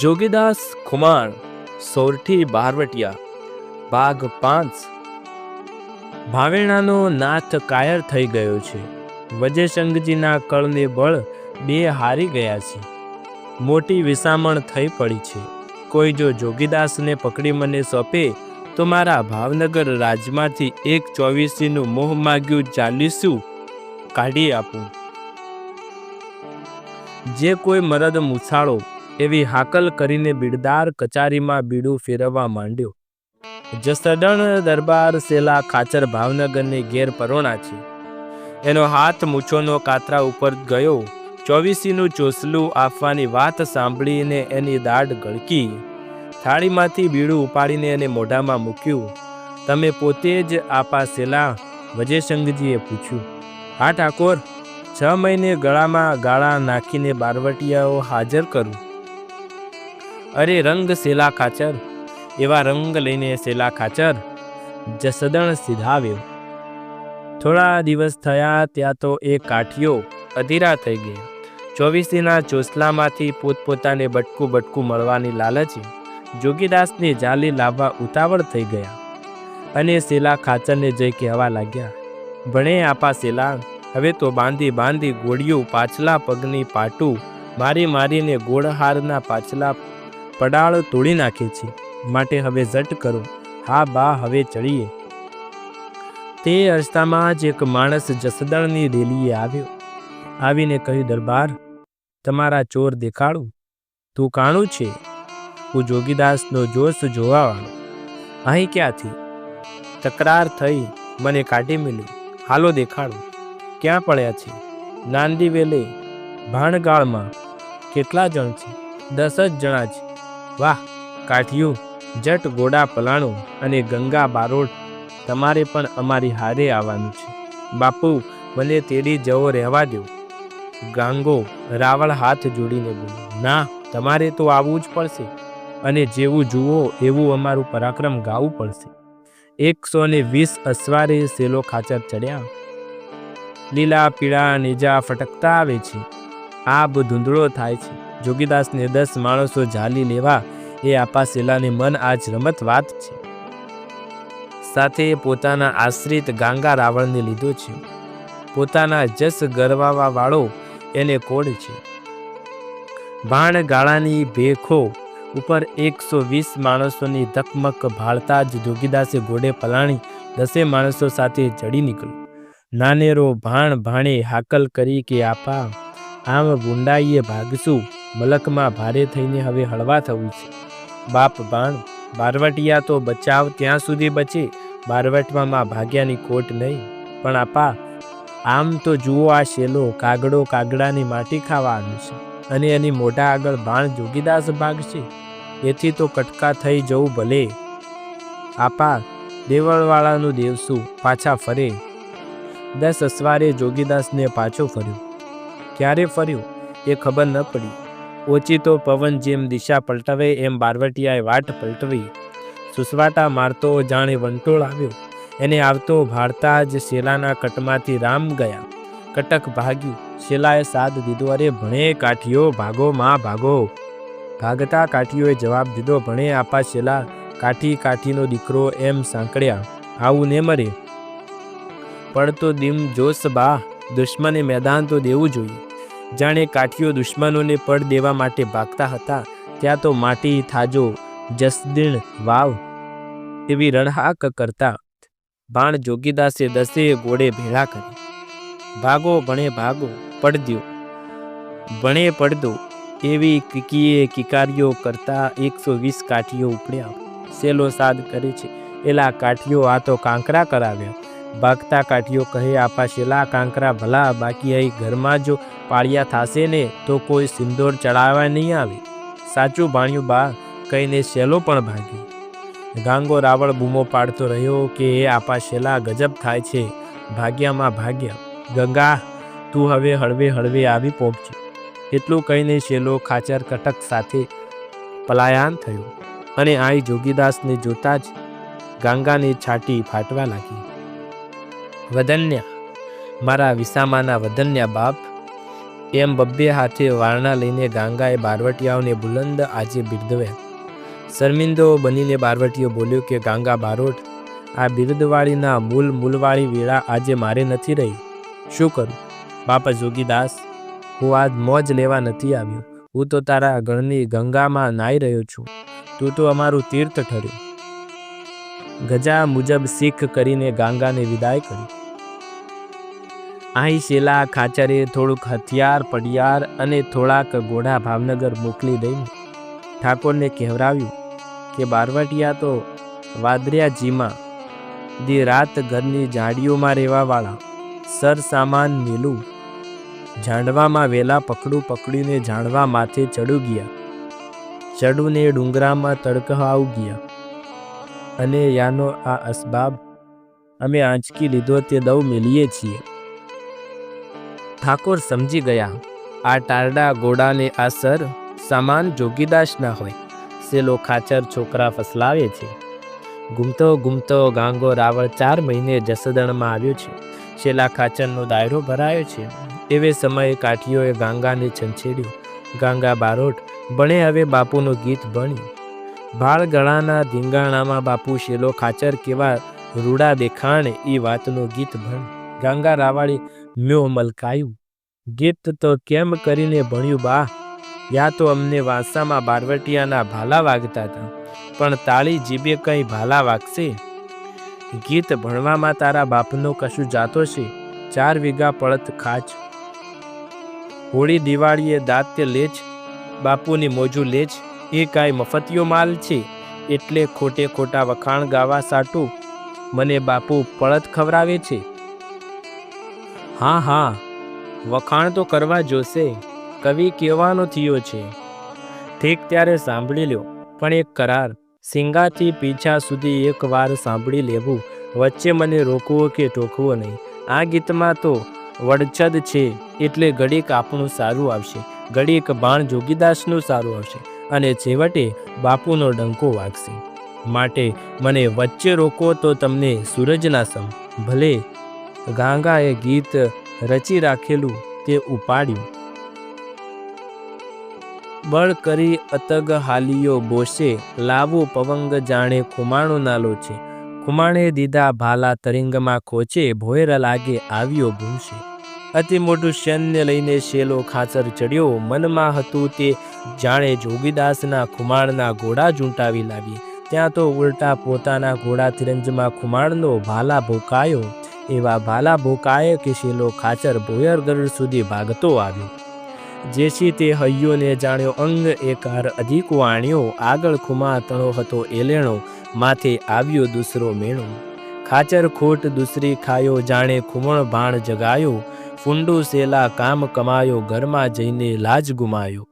જોગીદાસ ખુમાણ, સોરઠી બારવટિયા ભાગ પાંચ. ભાવેણાનો નાથ કાયર થઈ ગયો છે. વજયશંગજીના કળને બળ બે હારી ગયા છે. મોટી વિસામણ થઈ પડી છે. કોઈ જો જોગીદાસને પકડી મને સોંપે, તો મારા ભાવનગર રાજમાંથી એક ચોવીસીનું મોહ માગ્યું ચાલીસું કાઢી આપું. જે કોઈ મરદ મૂછાળો એવી હાકલ કરીને બીડદાર કચારીમાં બીડું ફેરવવા માંડ્યો. જસદણ દરબાર સેલા ખાચર ભાવનગરની ઘેર પરોણા છે. એનો હાથ મૂછોનો કાતરા ઉપર ગયો. ચોવીસીનું ચોસલું આપવાની વાત સાંભળીને એની દાઢ ગળકી. થાળીમાંથી બીડું ઉપાડીને એને મોઢામાં મૂક્યું. તમે પોતે જ આપા સેલા? વજયશંકજીએ પૂછ્યું. હા ઠાકોર, છ મહિને ગળામાં ગાળા નાખીને બારવટિયાઓ હાજર કરું. અરે રંગ શેલા ખાચર, એવા રંગ લઈને શેલા ખાચર, જસદણ સીધાવ્યો. થોડા દિવસ થયા, ત્યાં તો એ કાઠીઓ અધીરા થઈ ગયા. ચોવીસીના ચોસલામાંથી પોતપોતાને બટકું બટકું મળવાની લાલચી જોગીદાસને જાલી લાવવા ઉતાવળ થઈ ગયા અને શેલા ખાચરને જઈ કહેવા લાગ્યા, ભણે આપા શેલા હવે તો બાંધી બાંધી ગોળિયું પાછલા પગની પાટું મારી મારીને ગોળહારના પાછલા પડાળ તોડી નાખે છે. માટે હવે ઝટ કરો. હા, બા, હવે ચડીએ. તે રસ્તામાં જ એક માણસ જસદણની રેલીએ આવ્યો. આવીને કહ્યું, દરબાર, તમારા ચોર દેખાડું? તું કાણું છે? હું જોગીદાસનો જોશ જોવાવાળો અહીં ક્યાંથી? તકરાર થઈ, મને કાઢી મળ્યું હાલો, દેખાડું. ક્યાં પડ્યા છે? નાંદી વેલે, ભાણગાળમાં. કેટલા જણ છે? દસ જ જણા છે. વાહ, કાઠિયું, જટ ગોડા પલાણું અને ગંગા બારોટ તમારે પણ અમારી હારે આવવાનું છે. બાપુ મને તેડી જવો રહેવા દો. ગાંગો, રાવળ હાથ જોડીને બોલ્યો ના, તમારે તો આવવું જ પડશે. અને જેવું જુઓ, એવું અમારું પરાક્રમ ગાવું પડશે. એકસો ને વીસ અસવારે સેલો ખાચર ચડ્યા. લીલા, પીળા, નેજા ફટકતા આવે છે. આબ ધૂંધળો થાય છે. જોગીદાસને દસ માણસો ઝાલી લેવા એ આપા સેલાને મન આજ રમત વાત છે. સાથે પોતાના આશ્રિત ગાંગા રાવણને લીધો છે. પોતાના જસ ગરવાવા વાળો એને કોડ છે? ભાણ ગાળાની ભેખો ઉપર એકસો વીસ માણસોની ધકમક ભાળતા જ જોગીદાસે ઘોડે પલાણી દસે માણસો સાથે ચડી નીકળ્યો. નાનેરો ભાણ ભાણે હાકલ કરી કે, આપા, આમ ગુંડાઈએ ભાગશું મલકમાં ભારે થઈને હવે હળવા થવું છે. બાપ બાણ, બારવટિયા તો બચાવ ત્યાં સુધી બચે. બારવટવામાં ભાગ્યાની ખોટ નહીં, પણ આપા, આમ તો જુઓ આ શેલો કાગડો કાગડાની માટી ખાવા આવ્યું છે અને એની મોઢા આગળ બાણ જોગીદાસ ભાગશે એથી તો કટકા થઈ જવું ભલે. આપા, દેવળવાળાનું દેવસું પાછા ફરે. દસ અસવારે જોગીદાસને પાછો ફર્યો. ક્યારે ફર્યો એ ખબર ન પડી. ઓચિતો પવન જેમ દિશા પલટાવે, એમ બારવટિયાએ વાટ પલટવી. સુસવાટા મારતો જાણે વંટોળ આવ્યો. એને આવતો ભારતા જ શેલાના કટમાંથી રામ ગયા. કટક ભાગ્યું. શેલાએ સાદ દીધો, અરે ભણે કાઠીઓ, ભાગો, માં ભાગો. ભાગતા કાઠીઓએ જવાબ દીધો, ભણે આપા શેલા, કાઠી કાઠીનો દીકરો એમ સાંકળ્યા. આવું ને મરે. પડતો દિમ જોશ બા, દુશ્મને મેદાન તો દેવું જોઈએ. જાણે કાઠીઓ દુશ્મનોને પડ દેવા માટે ભાગતા હતા, ત્યાં તો માટી, થાજો, જસદીણ, વાવ તેવી રણહાક કરતા બાણ જોગીદાસે દસે ગોળે ભેળા કરી. ભાગો, ભણે ભાગો, પડદ્યો, ભણે પડદો એવી કિકીએ કિકારીઓ કરતા એકસો વીસ કાઠીઓ ઉપડ્યા. સેલો સાદ કરે છે, એલા કાઠીઓ આ તો કાંકરા કરાવ્યા. ભાગતા કાઠીઓ કહે, આપા શેલા, કાંકરા ભલા, બાકી અહીં ઘરમાં જો પાળિયા થાશે ને, તો કોઈ સિંદોર ચડાવવા નહીં આવે. સાચું ભાણ્યું બા, કહીને શેલો પણ ભાગ્યો. ગાંગો રાવળ બૂમો પાડતો રહ્યો કે, એ આપા શેલા ગજબ થાય છે. ભાગ્યામાં ભાગ્યા, ગંગા, તું હવે હળવે હળવે આવી પહોંચી. એટલું કહીને શેલો ખાચર કટક સાથે પલાયન થયો અને આઈ જોગીદાસને જોતા જ ગાંગાની છાટી ફાટવા લાગી. વદન્યા. મારા વિસામાના વદન્યા બાપ, એમ બબ્બે હાથે વારણા લઈને ગાંગાએ બારવટિયાઓને બુલંદ આજે બિરદવ્યા શર્મિંદો બનીને બારવટીઓ બોલ્યો કે, ગાંગા બારોટ, આ બિરદવાળીના મૂલ મૂલવાળી વેળા આજે મારે નથી રહી. શું કરું? બાપા જોગીદાસ હું આજ મોજ લેવા નથી આવ્યો. હું તો તારા ગણની ગંગામાં નાઈ રહ્યો છું. તું તો અમારું તીર્થ ઠર્યું. ગજા મુજબ શીખ કરીને ગાંગાને વિદાય કરી. અહીં શેલા, ખાચરે થોડુંક હથિયાર, પડિયાર અને થોડાક ઘોડા ભાવનગર મોકલી દઈને ઠાકોરને કહેવરાવ્યું કે, બારવટિયા તો વાદરિયાજીમાં દી રાત ઘરની ઝાડીઓમાં રહેવાવાળા સરસામાન મેલું જાણવામાં વેલા પકડું પકડીને જાણવા માથે ચડું ગયા. ચડુને ડુંગરામાં તડકહાવ ગયા. અને યાનો આ અસબાબ અમે આંચકી લીધો તે દવ મેલીએ છીએ. ઠાકોર સમજી ગયા. આ ટારડા ગોડાને આ સર સામાન જોગીદાસ ના હોય. સેલો ખાચર છોકરા ફસલાવે છે. ગુમતો ગુમતો ગાંગો રાવળ ચાર મહિને જસદણમાં આવ્યો છે. શેલા ખાચરનો દાયરો ભરાયો છે. એવે સમયે કાઠીઓએ ગાંગાને છંછેડ્યું. ગાંગા બારોટ બણે હવે બાપુનું ગીત ભણ્યું. ભાળ ગળાના ધીંગાણામાં બાપુ શેલો ખાચર કેવા રૂડા દેખાણ એ વાતનું ગીત ભણ. ગાંગા રાવાળી મ્યો મલકાયું. ગીત તો કેમ કરીને ભણ્યું બા? યા તો અમને વાંસામાં બારવટિયાના ભાલા વાગતા હતા પણ તાળી જીબે કંઈ ભાલા વાગશે? ગીત ભણવામાં તારા બાપનો કશું જાતો છે? ચાર વીઘા પડત ખાચ. હોળી દિવાળીએ દાત્ય લેચ, બાપુની મોજું લેચ, એ કાંઈ મફતિયો માલ છે? એટલે ખોટે ખોટા વખાણ ગાવા સાટું. મને બાપુ પડત ખવરાવે છે? હા હા. વખાણ તો કરવા જોશે. કવિ કહેવાનો થયો છે. ઠીક ત્યારે સાંભળી લ્યો. પણ એક કરાર. સિંગાથી પીછા સુધી એકવાર સાંભળી લેવું. વચ્ચે મને રોકવો કે ટોકવો નહીં. આ ગીતમાં તો વડછદ છે એટલે ઘડીક આપણું સારું આવશે. ઘડીક બાણ જોગીદાસનું સારું આવશે. અને છેવટે બાપુનો ડંકો વાગશે. માટે મને વચ્ચે રોકો તો તમને સૂરજના સમ. ભલે ગાંગાએ ગીત રચી રાખેલું તે ઉપાડ્યું. બળ કરી અતગ હાલીયો બોશે, લાવો પવંગ જાણે ખુમાણો નાલો છે. ખુમાણે દીધા ભાલા તરિંગમાં ખોચે, ભોયર લાગે આવ્યો ભૂંશે અતિ મોટું સૈન્ય લઈને શેલો ખાચર ચડ્યો, મનમાં હતું તે જાણે જોગીદાસના ખુમાણના ઘોડા ઝૂંટાવી લાવી. ત્યાં તો ઉલટા પોતાના ઘોડા તિરંજમાં ખુમાણનો ભાલા ભોકાયો. એવા ભાલા ભૂકાએ કિશીલો ખાચર ભોયરગઢ સુધી ભાગતો આવ્યો. જેથી તે હૈયોને જાણ્યો, અંગ એકાર અધિક વાણ્યો, આગળ ખુમા તણો હતો એલેણો, માથે આવ્યો દૂસરો મેણો. ખાચર ખોટ દૂસરી ખાયો, જાણે ખુમણ ભાણ જગાયો. ફૂંડું સેલા કામ કમાયો, ઘરમાં જઈને લાજ ગુમાયો.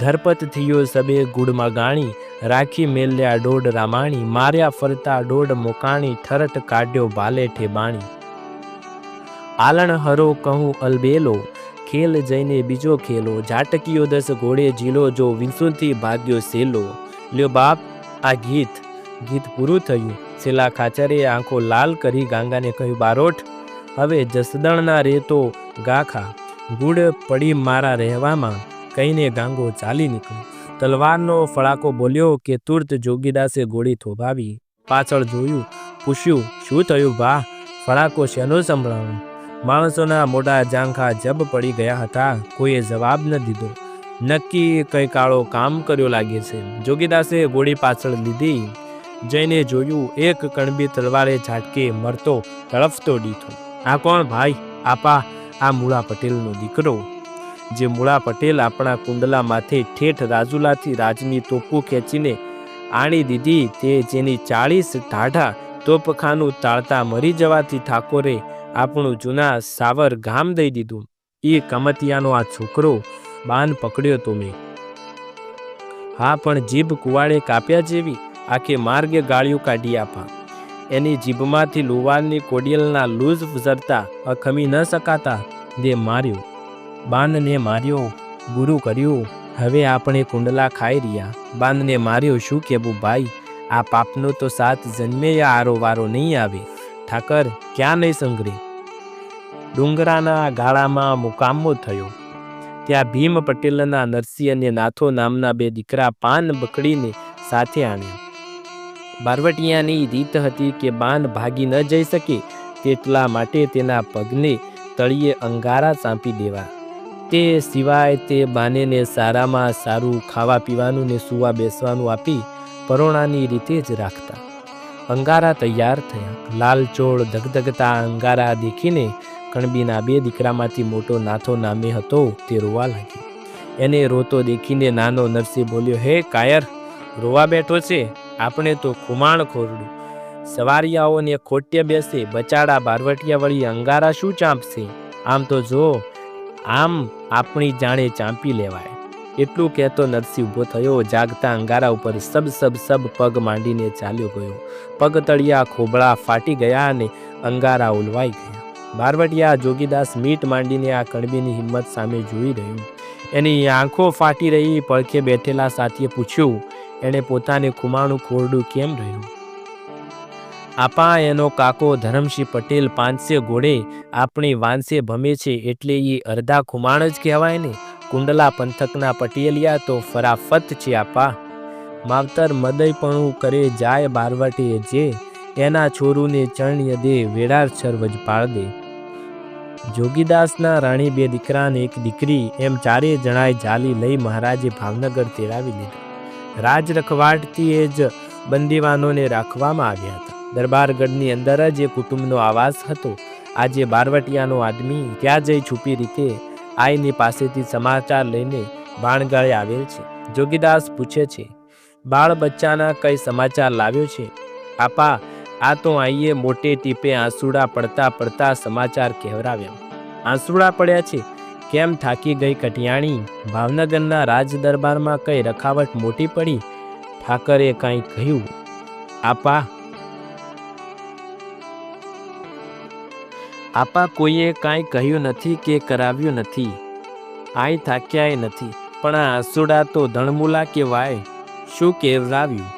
ધરપત થયો સબે ગુડમાં ગાણી, રાખી મેલ્યા ડોડ રામાણી, માર્યા ફરતા ડોડ મોકાણી ઠરટ કાઢ્યો ભાલે ઠેબાણી આલણ હરો કહું અલબેલો, ખેલ જઈને બીજો ખેલો ઝાટકીયો દસ ઘોડે ઝીલો, જો વિંસુથી ભાગ્યો સેલો. લ્યો બાપ, આ ગીત ગીત પૂરું થયું. છેલ્લા ખાચરે આંખો લાલ કરી ગાંગાને કહ્યું, બારોટ, હવે જસદણના રેતો ગાખા ગુડ પડી મારા રહેવામાં. કહીને ગાંગો ચાલી નીકળ્યો. તલવારનો ફળાકો બોલ્યો કે તુર્ત જોગીદાસે ગોળી થોભાવી. પાછળ જોયું, પૂછ્યું, શું થયું વાહ ફળાકો શેનો સંભળાવ્યો માણસોના મોટા જાંખા જબ પડી ગયા હતા, કોઈએ જવાબ ન દીધો. નક્કી કંઈ કાળો કામ કર્યો લાગે છે. જોગીદાસે ગોળી પાછળ લીધી. જઈને જોયું, એક કણબી તલવારે ઝાટકે મરતો તળફતો દીધો આ કોણ ભાઈ? આપા, આ મૂળા પટેલનો દીકરો. જે મૂળા પટેલ આપણા કુંડલા માથે ઠેઠ રાજુલાથી રાજની તોપો ખેંચીને આણી દીધી, તે જેની ચાળીસ ઢાઢા તોપખાનું તાળતા મરી જવાથી ઠાકોરે આપણું જૂના સાવર ગામ દઈ દીધું. એ કમતિયાનો આ છોકરો બાન પકડ્યો તો મેં. હા, પણ જીભ કુવાળે કાપ્યા જેવી આખે માર્ગે ગાળિયું કાઢી આપા. એની જીભમાંથી લુવારની કોડિયલના લૂઝ ફસરતા અખમી ન શકાતા, દે માર્યો. બાનને માર્યો, ગુરુ કર્યું, હવે આપણે કુંડલા ખાઈ રહ્યા. બાંધને માર્યો, શું કહેવું ભાઈ? આ પાપનો તો સાત જન્મે આરો વારો નહીં આવે. ઠાકર, ક્યાં નહીં સંઘરે ડુંગરાના ગાળામાં મુકામો થયો. ત્યાં ભીમ પટેલના નરસિંહ અને નાથો નામના બે દીકરા પાન બકડીને સાથે આણ્યા. બારવટિયાની રીત હતી કે બાન ભાગી ન જઈ શકે તેટલા માટે તેના પગને તળિયે અંગારા ચાંપી દેવા. તે સિવાય તે બાનેને સારામાં સારું ખાવા પીવાનું ને સુવા બેસવાનું આપી પરોણાની રીતે જ રાખતા. અંગારા તૈયાર થયા. લાલચોળ ધગધગતા અંગારા દેખીને કણબીના બે દીકરામાંથી મોટો નાથો નામે હતો તે રોવા લાગ્યો. એને રોતો દેખીને નાનો નરસિંહ બોલ્યો, હે કાયર, રોવા બેઠો છે? આપણે તો ખુમાણ ખોરડું. સવારિયાઓને ખોટ્ય બેસે, બચાડા બારવટિયા વળી અંગારા શું ચાંપશે? આમ તો જો, આમ આપણી જાણે ચાંપી લેવાય. એટલું કહેતો નરસિંહ ઊભો થયો, જાગતા અંગારા ઉપર સબ સબ સબ પગ માંડીને ચાલ્યો ગયો. પગ તળિયા ખોબળા ફાટી ગયા અને અંગારા ઉલવાઈ ગયા. બારવટિયા જોગીદાસ મીટ માંડીને આ કણબીની હિંમત સામે જોઈ રહ્યું. એની આંખો ફાટી રહી, પડખે બેઠેલા સાથીએ પૂછ્યું, એણે પોતાને ખુમાણું ખોરડું કેમ રહ્યું? આપા, એનો કાકો ધરમસિંહ પટેલ પાંચસે ઘોડે આપણી વાંસે ભમે છે એટલે એ અડધા ખુમાણ જ કહેવાય ને. કુંડલા પંથકના પટેલિયા તો ફરાફત છે, આપા. માવતર મદયપણું કરે જાય બારવટીએ જે. એના છોરુને ચણ્ય દે વેડાર છરવજ પાળ દે જોગીદાસના રાણી બે દીકરા અને એક દીકરી એમ ચારેય જણાએ જાલી લઈ મહારાજે ભાવનગર તેડાવી લીધા. રાજ રખવાટથી એ જ બંદીવાનોને રાખવામાં આવ્યા હતા. દરબારગઢની અંદર જ એ કુટુંબનો આવાસ હતો. આજે બારવટિયાનો આદમી ત્યાં જઈ છુપી રીતે આઈની પાસેથી સમાચાર લઈને બાણગાળે આવેલ છે. જોગીદાસ પૂછે છે બાળ બચ્ચાના કઈ સમાચાર લાવ્યો છે? આપા આ તો આઈએ મોટે ટીપે આંસુડા પડતા પડતા સમાચાર કહેવરાવ્યા. આંસુડા પડ્યા છે. કેમ થાકી ગઈ કટિયાણી ભાવનગરના રાજ દરબારમાં કઈ રખાવટ મોટી પડી? ઠાકરે કાંઈ કહ્યું. આપા. આપા કોઈએ કાંઈ કહ્યું નથી કે કરાવ્યું નથી. આઈ થાક્યાય નથી. પણ આ આંસુડા તો ધણમૂલા કહેવાય. શું કેવરાવ્યું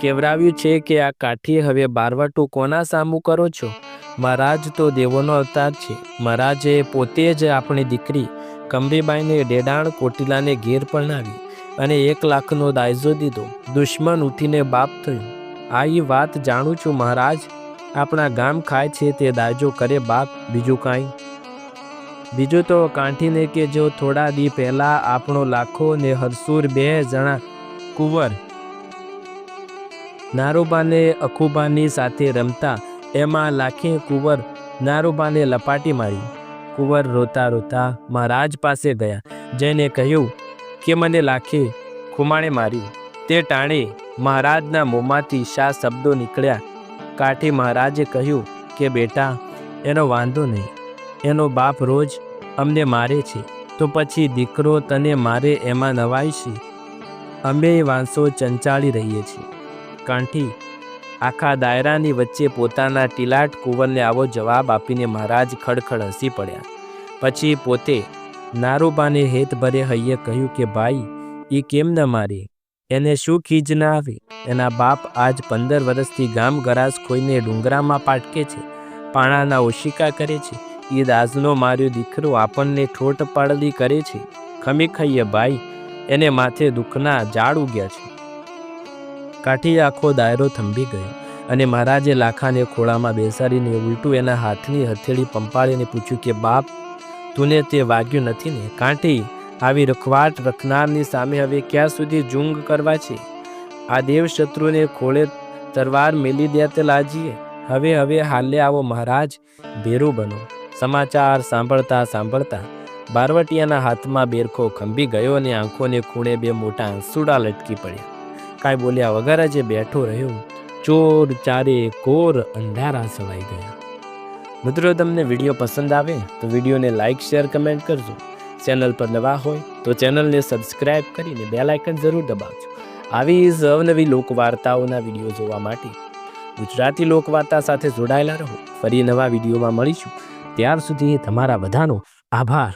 કેવરાવ્યું છે કે આ કાઠીએ હવે બારવાટું કોના સામું કરો છો? મહારાજ તો દેવોનો અવતાર છે. મહારાજે પોતે જ આપણી દીકરી કમરીબાઈને ડેડાણ કોટીલાને ઘેર પરણાવી અને એક લાખનો દાયજો દીધો. દુશ્મન ઉઠીને બાપ થયું. આ એ વાત જાણું છું મહારાજ? આપણા ગામ ખાય છે તે દાયજો કરે બાપ. બીજું કાંઈ? બીજું તો કાંઠીને કે જો થોડા દી પહેલાં આપણો લાખો ને હરસુર બે જણા કુંવર નારોબાને અખુબાની સાથે રમતા એમાં લાખે કુંવર નારોબાને લપાટી મારી. કુંવર રોતા રોતા મહારાજ પાસે ગયા. જઈને કહ્યું કે મને લાખે ખુમાણે માર્યું તે ટાણે મહારાજના મોંમાંથી શા શબ્દો નીકળ્યા. કાઠી મહારાજે કહ્યું કે, બેટા, એનો વાંધો નહીં. એનો બાપ રોજ અમને મારે છે. તો પછી દીકરો તને મારે એમાં નવાય છે? અમે વાંસો ચંચાળી રહીએ છીએ. કાંઠી. આખા દાયરાની વચ્ચે પોતાના ટીલાટ કુંવરને આવો જવાબ આપીને મહારાજ ખડખડ હસી પડ્યા. પછી પોતે નારૂબાને હેતભરે હૈયે કહ્યું કે, ભાઈ એ કેમ ન મારી? એને શું ખીજ ના આવે? એના બાપ આજ પંદર વર્ષથી ગામ ગરાસ ખોઈને ડુંગરામાં પાટકે છે. પાણાના ઓશિકા કરે છે. એ દાઝનો માર્યો દીકરો આપણને ઠોટ પાડલી કરે છે. ખમી ખાઈએ ભાઈ, એને માથે દુઃખના ઝાડ ઉગ્યા છે. કાઠી આખો દાયરો થંભી ગયો અને મહારાજે લાખાને ખોળામાં બેસાડીને ઉલટું એના હાથની હથેળી પંપાળીને પૂછ્યું કે, બાપ, તુને તે વાગ્યું નથી ને? કાંઠી આવી રખવાટ રખનારની સામે હવે ક્યાં સુધી જુંગ કરવા છે? આ દેવશત્રુને ખોળે તરવાર મેલી દે તે લાજીએ. હવે હવે હાલે આવો મહારાજ, ભેરું બનો. સમાચાર સાંભળતા સાંભળતા બારવટિયાના હાથમાં બેરખો ખંભી ગયો અને આંખોને ખૂણે બે મોટા આંસુડા લટકી પડ્યા. કાંઈ બોલ્યા વગર જ બેઠો રહ્યો. ચોર, ચારે, કોર, અંધારા સવાઈ ગયા. મિત્રો, તમને વીડિયો પસંદ આવે તો વિડીયોને લાઇક શેર, કમેન્ટ કરજો. ચેનલ પર નવા હોય તો ચેનલને સબસ્ક્રાઇબ કરીને બેલ આઇકન જરૂર દબાવજો. આવી જ અવનવી લોકવાર્તાઓના વીડિયો જોવા માટે ગુજરાતી લોકવાર્તા સાથે જોડાયેલા રહો. ફરી નવા વિડીયોમાં મળીશું. ત્યાર સુધી તમારા બધાનો આભાર.